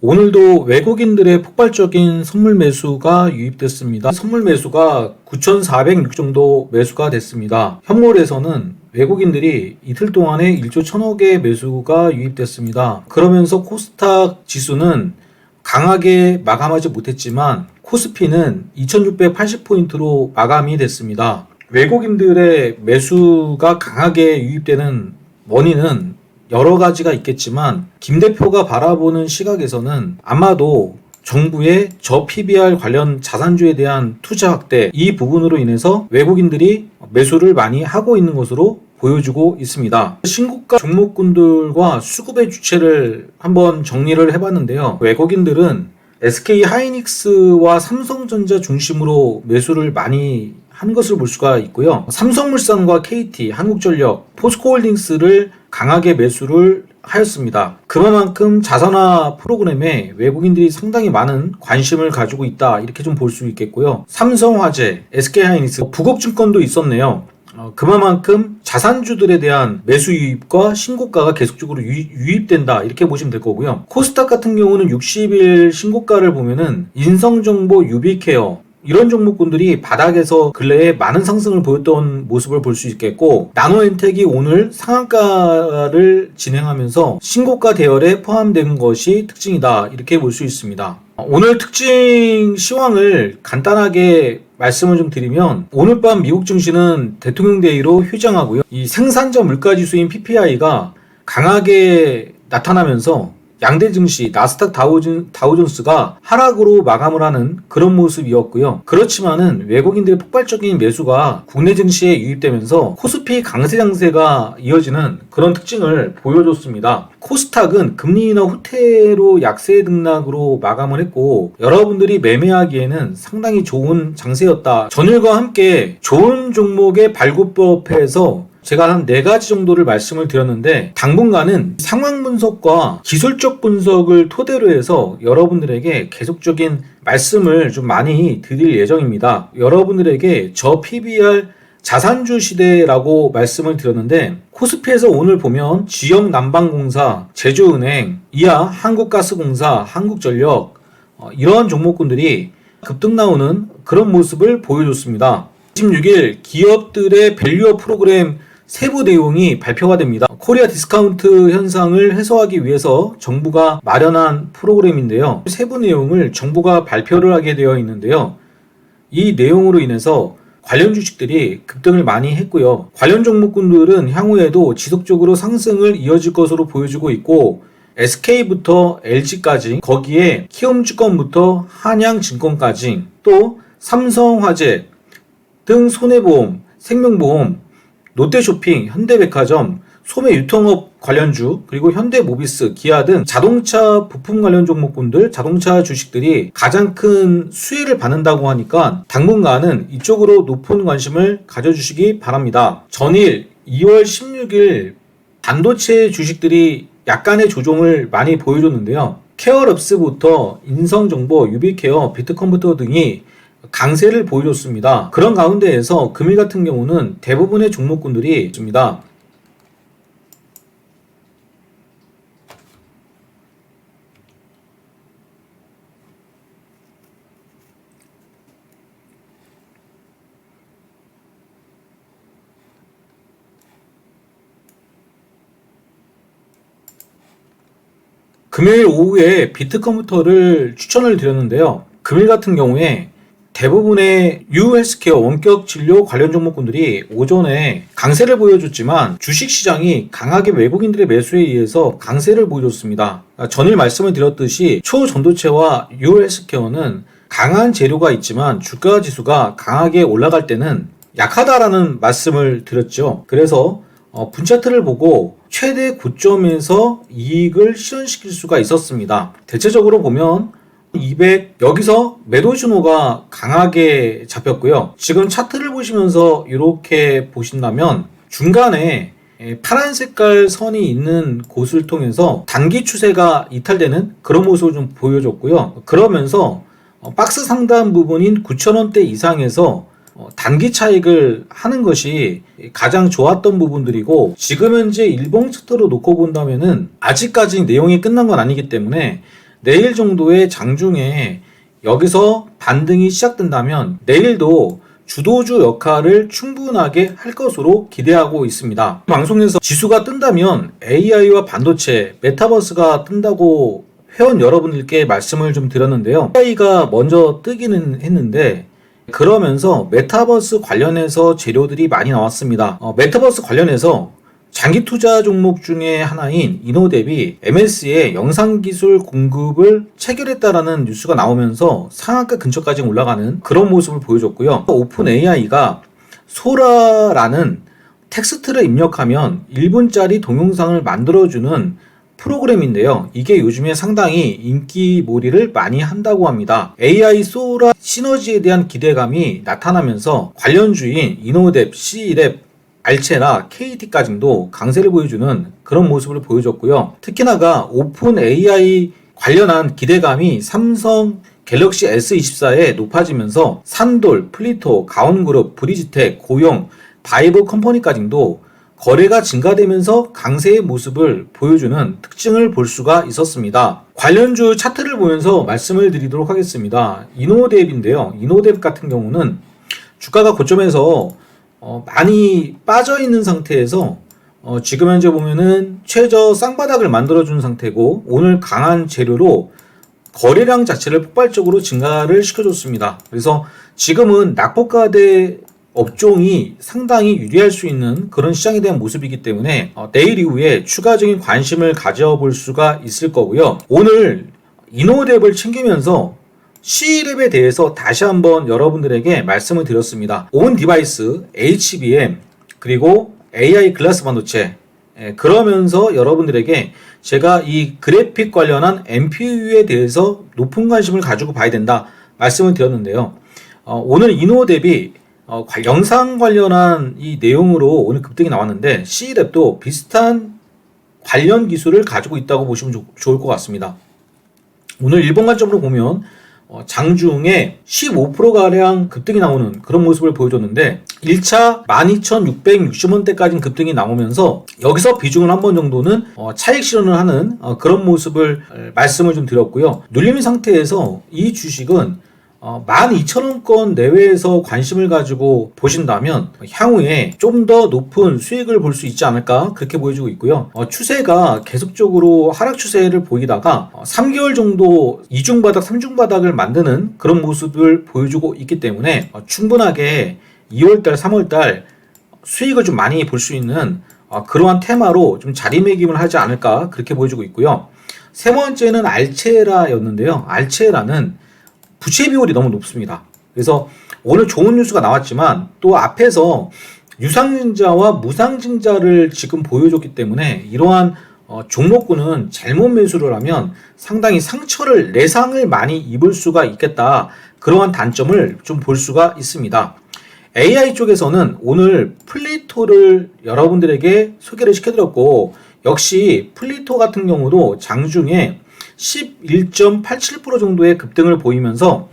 오늘도 외국인들의 폭발적인 선물 매수가 유입됐습니다. 선물 매수가 9,406 정도 매수가 됐습니다. 현물에서는 외국인들이 이틀 동안에 1조 1천억의 매수가 유입됐습니다. 그러면서 코스닥 지수는 강하게 마감하지 못했지만 코스피는 2680포인트로 마감이 됐습니다. 외국인들의 매수가 강하게 유입되는 원인은 여러 가지가 있겠지만 김 대표가 바라보는 시각에서는 아마도 정부의 저 PBR 관련 자산주에 대한 투자 확대 이 부분으로 인해서 외국인들이 매수를 많이 하고 있는 것으로 보여주고 있습니다. 신고가 종목군들과 수급의 주체를 한번 정리를 해봤는데요. 외국인들은 SK 하이닉스와 삼성전자 중심으로 매수를 많이 한 것을 볼 수가 있고요. 삼성물산과 KT, 한국전력, 포스코홀딩스를 강하게 매수를 하였습니다. 그만큼 자산화 프로그램에 외국인들이 상당히 많은 관심을 가지고 있다 이렇게 좀 볼 수 있겠고요. 삼성화재, SK하이닉스, 북업증권도 있었네요. 어, 그만큼 자산주들에 대한 매수 유입과 신고가가 계속적으로 유입, 유입된다 이렇게 보시면 될 거고요. 코스닥 같은 경우는 60일 신고가를 보면은 인성정보, 유비케어 이런 종목군들이 바닥에서 근래에 많은 상승을 보였던 모습을 볼 수 있겠고 나노엔텍이 오늘 상한가를 진행하면서 신고가 대열에 포함된 것이 특징이다 이렇게 볼 수 있습니다. 오늘 특징 시황을 간단하게 말씀을 좀 드리면 오늘 밤 미국 증시는 대통령 대의로 휴장하고요. 이 생산자 물가 지수인 PPI가 강하게 나타나면서 양대 증시 나스닥 다우존, 다우존스가 하락으로 마감을 하는 그런 모습이었고요. 그렇지만은 외국인들의 폭발적인 매수가 국내 증시에 유입되면서 코스피 강세 장세가 이어지는 그런 특징을 보여줬습니다. 코스닥은 금리 인하 후퇴로 약세 등락으로 마감을 했고 여러분들이 매매하기에는 상당히 좋은 장세였다. 전일과 함께 좋은 종목의 발굴법에서 제가 한 네 가지 정도를 말씀을 드렸는데 당분간은 상황 분석과 기술적 분석을 토대로 해서 여러분들에게 계속적인 말씀을 좀 많이 드릴 예정입니다. 여러분들에게 저 PBR 자산주 시대라고 말씀을 드렸는데 코스피에서 오늘 보면 지역 난방공사, 제주은행, 이하 한국가스공사, 한국전력 어, 이런 종목군들이 급등 나오는 그런 모습을 보여줬습니다. 26일 기업들의 밸류어 프로그램 세부 내용이 발표가 됩니다. 코리아 디스카운트 현상을 해소하기 위해서 정부가 마련한 프로그램인데요. 세부 내용을 정부가 발표를 하게 되어 있는데요. 이 내용으로 인해서 관련 주식들이 급등을 많이 했고요. 관련 종목군들은 향후에도 지속적으로 상승을 이어질 것으로 보여지고 있고 SK부터 LG까지 거기에 키움증권부터 한양증권까지 또 삼성화재 등 손해보험, 생명보험 롯데쇼핑, 현대백화점, 소매 유통업 관련주, 그리고 현대모비스, 기아 등 자동차 부품 관련 종목군들, 자동차 주식들이 가장 큰 수혜를 받는다고 하니까 당분간은 이쪽으로 높은 관심을 가져주시기 바랍니다. 전일 2월 16일 반도체 주식들이 약간의 조정을 많이 보여줬는데요. 케어럽스부터 인성정보, 유비케어, 비트컴퓨터 등이 강세를 보여줬습니다. 그런 가운데에서 금일 같은 경우는 대부분의 종목군들이 있습니다. 금요일 오후에 비트 컴퓨터를 추천을 드렸는데요. 금일 같은 경우에 대부분의 유헬스케어 원격 진료 관련 종목군들이 오전에 강세를 보여줬지만 주식시장이 강하게 외국인들의 매수에 의해서 강세를 보여줬습니다. 전일 말씀을 드렸듯이 초전도체와 유헬스케어는 강한 재료가 있지만 주가 지수가 강하게 올라갈 때는 약하다라는 말씀을 드렸죠. 그래서 어, 분차트를 보고 최대 고점에서 이익을 실현시킬 수가 있었습니다. 대체적으로 보면 200 여기서 매도 신호가 강하게 잡혔고요. 지금 차트를 보시면서 이렇게 보신다면 중간에 예, 파란 색깔 선이 있는 곳을 통해서 단기 추세가 이탈되는 그런 모습을 좀 보여줬고요. 그러면서 어, 박스 상단 부분인 9,000원대 이상에서 어, 단기 차익을 하는 것이 가장 좋았던 부분들이고 지금 현재 일봉 차트로 놓고 본다면은 아직까지 내용이 끝난 건 아니기 때문에 내일 정도의 장중에 여기서 반등이 시작된다면 내일도 주도주 역할을 충분하게 할 것으로 기대하고 있습니다. 방송에서 지수가 뜬다면 AI와 반도체, 메타버스가 뜬다고 회원 여러분들께 말씀을 좀 드렸는데요. AI가 먼저 뜨기는 했는데 그러면서 메타버스 관련해서 재료들이 많이 나왔습니다. 어, 메타버스 관련해서 장기 투자 종목 중에 하나인 이노뎁이 MS의 영상 기술 공급을 체결했다라는 뉴스가 나오면서 상한가 근처까지 올라가는 그런 모습을 보여줬고요. 오픈 AI가 소라라는 텍스트를 입력하면 1분짜리 동영상을 만들어주는 프로그램인데요. 이게 요즘에 상당히 인기몰이를 많이 한다고 합니다. AI 소라 시너지에 대한 기대감이 나타나면서 관련 주인 이노뎁, C랩, 알체나 KT까지도 강세를 보여주는 그런 모습을 보여줬고요. 특히나가 오픈 AI 관련한 기대감이 삼성 갤럭시 S24에 높아지면서 산돌, 플리토, 가온그룹, 브리지텍, 고용, 바이브 컴퍼니까지도 거래가 증가되면서 강세의 모습을 보여주는 특징을 볼 수가 있었습니다. 관련주 차트를 보면서 말씀을 드리도록 하겠습니다. 이노뎁인데요. 이노뎁 같은 경우는 주가가 고점에서 어, 많이 빠져 있는 상태에서 어, 지금 현재 보면은 최저 쌍바닥을 만들어준 상태고 오늘 강한 재료로 거래량 자체를 폭발적으로 증가를 시켜줬습니다. 그래서 지금은 낙폭과대 업종이 상당히 유리할 수 있는 그런 시장에 대한 모습이기 때문에 어, 내일 이후에 추가적인 관심을 가져볼 수가 있을 거고요. 오늘 이노뎁을 챙기면서 C랩에 대해서 다시 한번 여러분들에게 말씀을 드렸습니다. 온 디바이스, HBM, 그리고 AI 글라스 반도체, 예, 그러면서 여러분들에게 제가 이 그래픽 관련한 MPU에 대해서 높은 관심을 가지고 봐야 된다 말씀을 드렸는데요. 어, 오늘 이노뎁이 어, 관- 영상 관련한 이 내용으로 오늘 급등이 나왔는데 C랩도 비슷한 관련 기술을 가지고 있다고 보시면 좋- 좋을 것 같습니다. 오늘 일본 관점으로 보면 어, 장중에 15%가량 급등이 나오는 그런 모습을 보여줬는데 1차 12,660원대까지 급등이 나오면서 여기서 비중을 한 번 정도는 어, 차익 실현을 하는 어, 그런 모습을 어, 말씀을 좀 드렸고요. 눌림 상태에서 이 주식은 어, 12,000원권 내외에서 관심을 가지고 보신다면 향후에 좀 더 높은 수익을 볼 수 있지 않을까 그렇게 보여지고 있고요. 어, 추세가 계속적으로 하락 추세를 보이다가 어, 3개월 정도 이중바닥, 삼중바닥을 만드는 그런 모습을 보여주고 있기 때문에 어, 충분하게 2월달, 3월달 수익을 좀 많이 볼 수 있는 어, 그러한 테마로 좀 자리매김을 하지 않을까 그렇게 보여주고 있고요. 세 번째는 알체라였는데요. 알체라는 부채 비율이 너무 높습니다. 그래서 오늘 좋은 뉴스가 나왔지만 또 앞에서 유상증자와 무상증자를 지금 보여줬기 때문에 이러한 어, 종목군은 잘못 매수를 하면 상당히 상처를 내상을 많이 입을 수가 있겠다. 그러한 단점을 좀 볼 수가 있습니다. AI 쪽에서는 오늘 플리토를 여러분들에게 소개를 시켜드렸고 역시 플리토 같은 경우도 장중에 11.87% 정도의 급등을 보이면서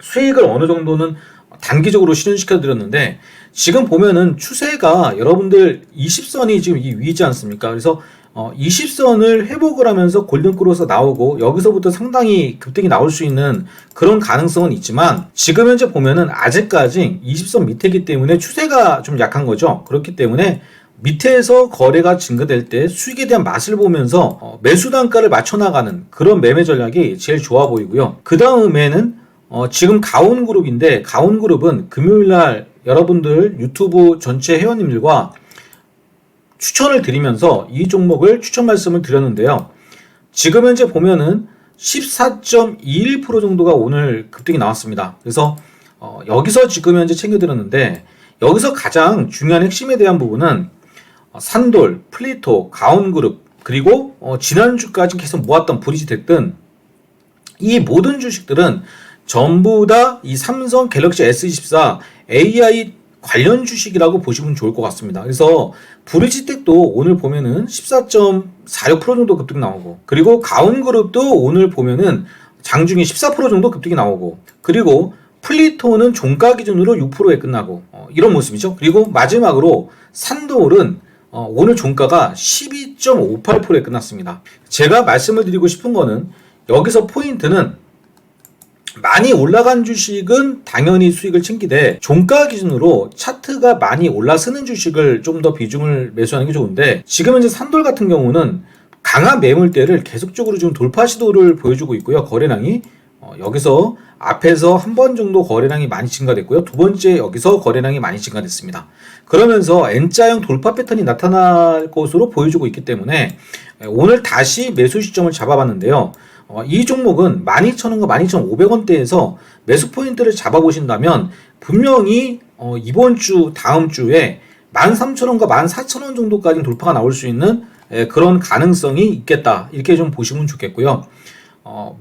수익을 어느 정도는 단기적으로 실현시켜 드렸는데 지금 보면은 추세가 여러분들 20선이 지금 이 위지 않습니까? 그래서 어 20선을 회복을 하면서 골든크로스 나오고 여기서부터 상당히 급등이 나올 수 있는 그런 가능성은 있지만 지금 현재 보면은 아직까지 20선 밑에기 때문에 추세가 좀 약한 거죠. 그렇기 때문에 밑에서 거래가 증가될 때 수익에 대한 맛을 보면서 어, 매수 단가를 맞춰 나가는 그런 매매 전략이 제일 좋아 보이고요. 그 다음에는 어, 지금 가온그룹인데 가온그룹은 금요일날 여러분들 유튜브 전체 회원님들과 추천을 드리면서 이 종목을 추천 말씀을 드렸는데요. 지금 현재 보면은 14.21% 정도가 오늘 급등이 나왔습니다. 그래서 어, 여기서 지금 현재 챙겨드렸는데 여기서 가장 중요한 핵심에 대한 부분은 어, 산돌, 플리토, 가온그룹 그리고 어, 지난주까지 계속 모았던 브리지텍 등이 모든 주식들은 전부 다 이 삼성 갤럭시 S24 AI 관련 주식이라고 보시면 좋을 것 같습니다. 그래서 브리지텍도 오늘 보면은 14.46% 정도 급등 나오고 그리고 가온그룹도 오늘 보면은 장중에 14% 정도 급등이 나오고 그리고 플리토는 종가 기준으로 6%에 끝나고 어, 이런 모습이죠. 그리고 마지막으로 산도올은 어, 오늘 종가가 12.58%에 끝났습니다. 제가 말씀을 드리고 싶은 거는 여기서 포인트는 많이 올라간 주식은 당연히 수익을 챙기되 종가 기준으로 차트가 많이 올라서는 주식을 좀 더 비중을 매수하는 게 좋은데 지금 현재 산돌 같은 경우는 강한 매물대를 계속적으로 좀 돌파 시도를 보여주고 있고요. 거래량이 어, 여기서 앞에서 한 번 정도 거래량이 많이 증가됐고요. 두 번째 여기서 거래량이 많이 증가됐습니다. 그러면서 N자형 돌파 패턴이 나타날 것으로 보여주고 있기 때문에 오늘 다시 매수 시점을 잡아봤는데요. 어, 이 종목은 12,000원과 12,500원대에서 매수 포인트를 잡아보신다면 분명히 어, 이번 주 다음 주에 13,000원과 14,000원 정도까지 돌파가 나올 수 있는 에, 그런 가능성이 있겠다 이렇게 좀 보시면 좋겠고요. 어,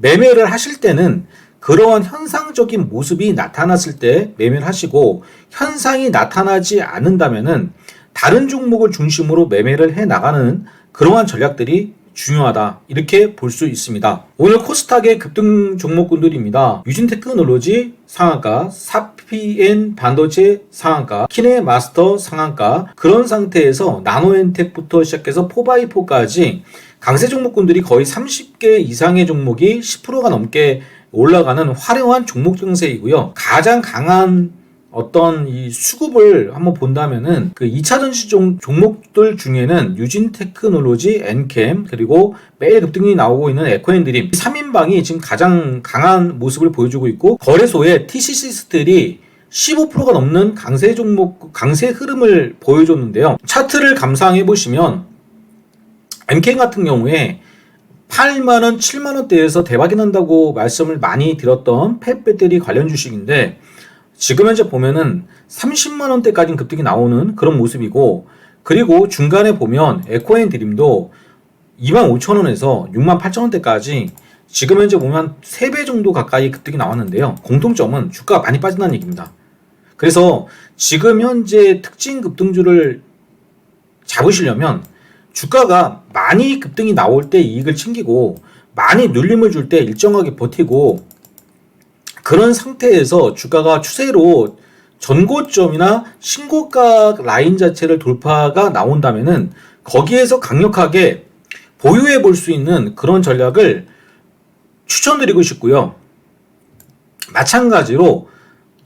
매매를 하실 때는 그러한 현상적인 모습이 나타났을 때 매매를 하시고 현상이 나타나지 않는다면은 다른 종목을 중심으로 매매를 해 나가는 그러한 전략들이 중요하다 이렇게 볼 수 있습니다. 오늘 코스닥의 급등 종목군들입니다. 유진테크놀로지 상한가, 사피엔 반도체 상한가, 키네마스터 상한가 그런 상태에서 나노엔텍부터 시작해서 포바이포까지 강세 종목군들이 거의 30개 이상의 종목이 10%가 넘게 올라가는 화려한 종목 증세이고요. 가장 강한 어떤 이 수급을 한번 본다면은 그 2차 전지 종, 종목들 중에는 유진 테크놀로지, 엔캠 그리고 매일 급등이 나오고 있는 에코엔드림 3인방이 지금 가장 강한 모습을 보여주고 있고 거래소의 TCC 스틸이 15%가 넘는 강세 종목 강세 흐름을 보여줬는데요. 차트를 감상해 보시면 엔캠 같은 경우에 8만원, 7만원대에서 대박이 난다고 말씀을 많이 드렸던 펫 배터리 관련 주식인데 지금 현재 보면은 30만 원대까지 급등이 나오는 그런 모습이고 그리고 중간에 보면 에코앤 드림도 2만 5천 원에서 6만 8천 원대까지 지금 현재 보면 3배 정도 가까이 급등이 나왔는데요. 공통점은 주가가 많이 빠진다는 얘기입니다. 그래서 지금 현재 특징 급등주를 잡으시려면 주가가 많이 급등이 나올 때 이익을 챙기고 많이 눌림을 줄 때 일정하게 버티고 그런 상태에서 주가가 추세로 전고점이나 신고가 라인 자체를 돌파가 나온다면은 거기에서 강력하게 보유해 볼 수 있는 그런 전략을 추천드리고 싶고요. 마찬가지로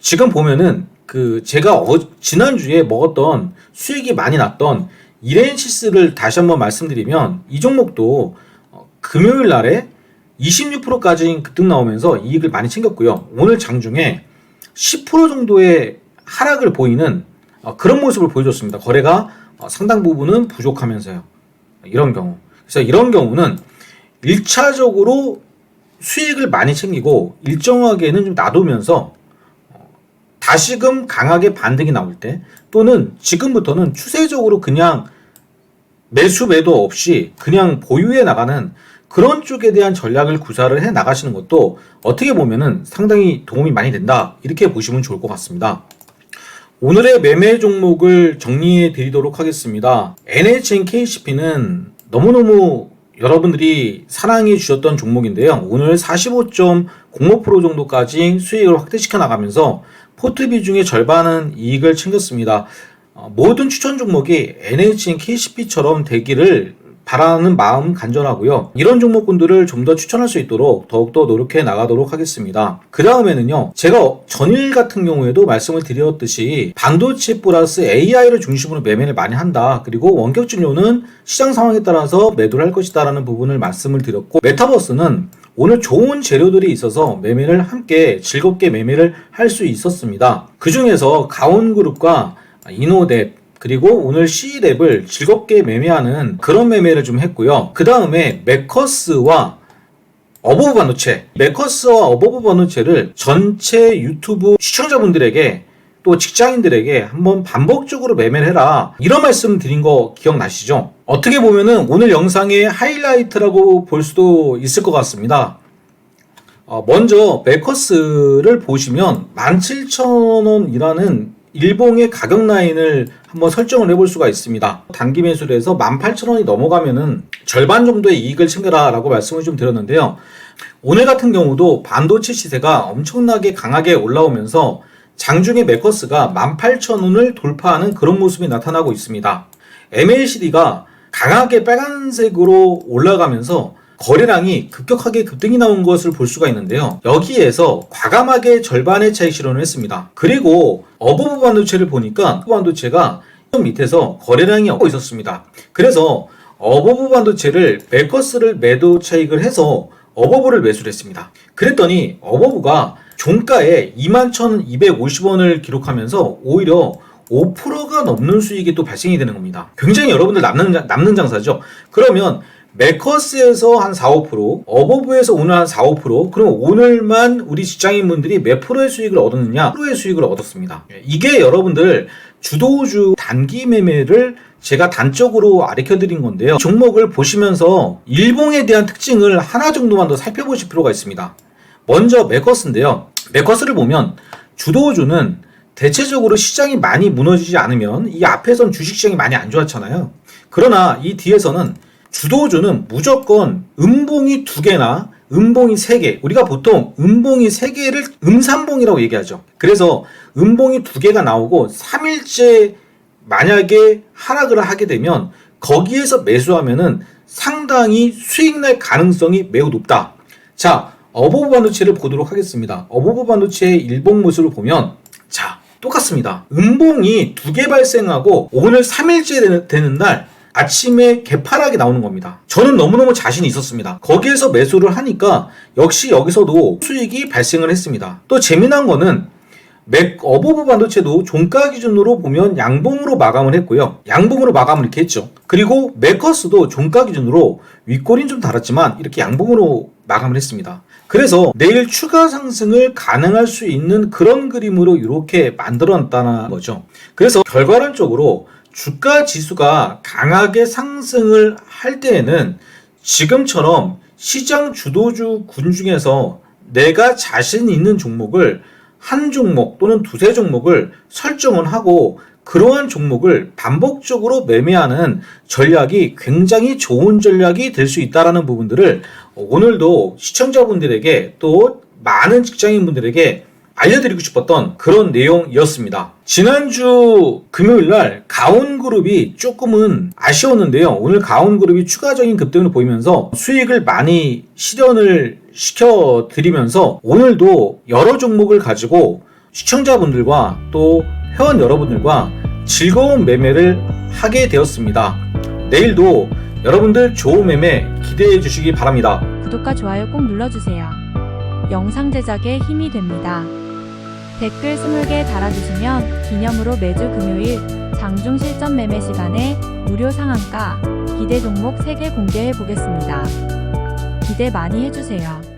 지금 보면은 그 제가 어, 지난주에 먹었던 수익이 많이 났던 이렌시스를 다시 한번 말씀드리면 이 종목도 어, 금요일 날에 26%까지 급등 나오면서 이익을 많이 챙겼고요. 오늘 장중에 10% 정도의 하락을 보이는 어, 그런 모습을 보여줬습니다. 거래가 어, 상당 부분은 부족하면서요. 이런 경우. 그래서 이런 경우는 1차적으로 수익을 많이 챙기고 일정하게는 좀 놔두면서 어, 다시금 강하게 반등이 나올 때 또는 지금부터는 추세적으로 그냥 매수 매도 없이 그냥 보유해 나가는 그런 쪽에 대한 전략을 구사를 해 나가시는 것도 어떻게 보면은 상당히 도움이 많이 된다. 이렇게 보시면 좋을 것 같습니다. 오늘의 매매 종목을 정리해 드리도록 하겠습니다. NHN KCP는 너무너무 여러분들이 사랑해 주셨던 종목인데요. 오늘 45.05% 정도까지 수익을 확대시켜 나가면서 포트 비중의 절반은 이익을 챙겼습니다. 어, 모든 추천 종목이 NHN KCP처럼 되기를 바라는 마음 간절하고요. 이런 종목군들을 좀 더 추천할 수 있도록 더욱더 노력해 나가도록 하겠습니다. 그 다음에는요, 제가 전일 같은 경우에도 말씀을 드렸듯이 반도체 플러스 AI를 중심으로 매매를 많이 한다. 그리고 원격 진료는 시장 상황에 따라서 매도를 할 것이다라는 부분을 말씀을 드렸고, 메타버스는 오늘 좋은 재료들이 있어서 매매를 함께 즐겁게 매매를 할 수 있었습니다. 그 중에서 가온그룹과 이노뎁, 그리고 오늘 C랩을 즐겁게 매매하는 그런 매매를 좀 했고요. 그 다음에 메커스와 어버브 반도체, 메커스와 어버브 반도체를 전체 유튜브 시청자분들에게 또 직장인들에게 한번 반복적으로 매매를 해라. 이런 말씀 드린 거 기억나시죠? 어떻게 보면은 오늘 영상의 하이라이트라고 볼 수도 있을 것 같습니다. 어, 먼저 메커스를 보시면 17,000원이라는 일봉의 가격 라인을 한번 설정을 해볼 수가 있습니다. 단기 매수를 해서 18,000원이 넘어가면은 절반 정도의 이익을 챙겨라 라고 말씀을 좀 드렸는데요. 오늘 같은 경우도 반도체 시세가 엄청나게 강하게 올라오면서 장중에 메커스가 18,000원을 돌파하는 그런 모습이 나타나고 있습니다. MACD가 강하게 빨간색으로 올라가면서 거래량이 급격하게 급등이 나온 것을 볼 수가 있는데요. 여기에서 과감하게 절반의 차익 실현을 했습니다. 그리고 어버브 반도체를 보니까 반도체가 밑에서 거래량이 없고 있었습니다. 그래서 어버브 반도체를 메커스를 매도 차익을 해서 어버브를 매수를 했습니다. 그랬더니 어버브가 종가에 21,250원을 기록하면서 오히려 5%가 넘는 수익이 또 발생이 되는 겁니다. 굉장히 여러분들 남는, 자- 남는 장사죠. 그러면 메커스에서 한 4, 5%, 어버브에서 오늘 한 4, 5%, 그럼 오늘만 우리 직장인분들이 몇 프로의 수익을 얻었느냐? 프로의 수익을 얻었습니다. 이게 여러분들 주도주 단기 매매를 제가 단적으로 아르켜 드린 건데요. 종목을 보시면서 일봉에 대한 특징을 하나 정도만 더 살펴보실 필요가 있습니다. 먼저 메커스인데요. 메커스를 보면 주도주는 대체적으로 시장이 많이 무너지지 않으면 이 앞에선 주식시장이 많이 안 좋았잖아요. 그러나 이 뒤에서는 주도주는 무조건 음봉이 두 개나 음봉이 세 개. 우리가 보통 음봉이 세 개를 음삼봉이라고 얘기하죠. 그래서 음봉이 두 개가 나오고 3일째 만약에 하락을 하게 되면 거기에서 매수하면은 상당히 수익 날 가능성이 매우 높다. 자, 어버브 반도체를 보도록 하겠습니다. 어버브 반도체의 일봉 모습을 보면 자, 똑같습니다. 음봉이 두 개 발생하고 오늘 3일째 되는, 되는 날 아침에 개파락이 나오는 겁니다. 저는 너무너무 자신이 있었습니다. 거기에서 매수를 하니까 역시 여기서도 수익이 발생을 했습니다. 또 재미난 거는 맥 어버브 반도체도 종가 기준으로 보면 양봉으로 마감을 했고요. 양봉으로 마감을 이렇게 했죠. 그리고 메커스도 종가 기준으로 윗골인 좀 달았지만 이렇게 양봉으로 마감을 했습니다. 그래서 내일 추가 상승을 가능할 수 있는 그런 그림으로 이렇게 만들어놨다는 거죠. 그래서 결과론적으로 주가 지수가 강하게 상승을 할 때에는 지금처럼 시장 주도주 군 중에서 내가 자신 있는 종목을 한 종목 또는 두세 종목을 설정을 하고 그러한 종목을 반복적으로 매매하는 전략이 굉장히 좋은 전략이 될 수 있다라는 부분들을 오늘도 시청자분들에게 또 많은 직장인분들에게 알려드리고 싶었던 그런 내용이었습니다. 지난주 금요일 날 가온그룹이 조금은 아쉬웠는데요. 오늘 가온그룹이 추가적인 급등을 보이면서 수익을 많이 실현을 시켜드리면서 오늘도 여러 종목을 가지고 시청자분들과 또 회원 여러분들과 즐거운 매매를 하게 되었습니다. 내일도 여러분들 좋은 매매 기대해 주시기 바랍니다. 구독과 좋아요 꼭 눌러주세요. 영상 제작에 힘이 됩니다. 댓글 20개 달아주시면 기념으로 매주 금요일 장중 실전 매매 시간에 무료 상한가 기대 종목 3개 공개해 보겠습니다. 기대 많이 해주세요.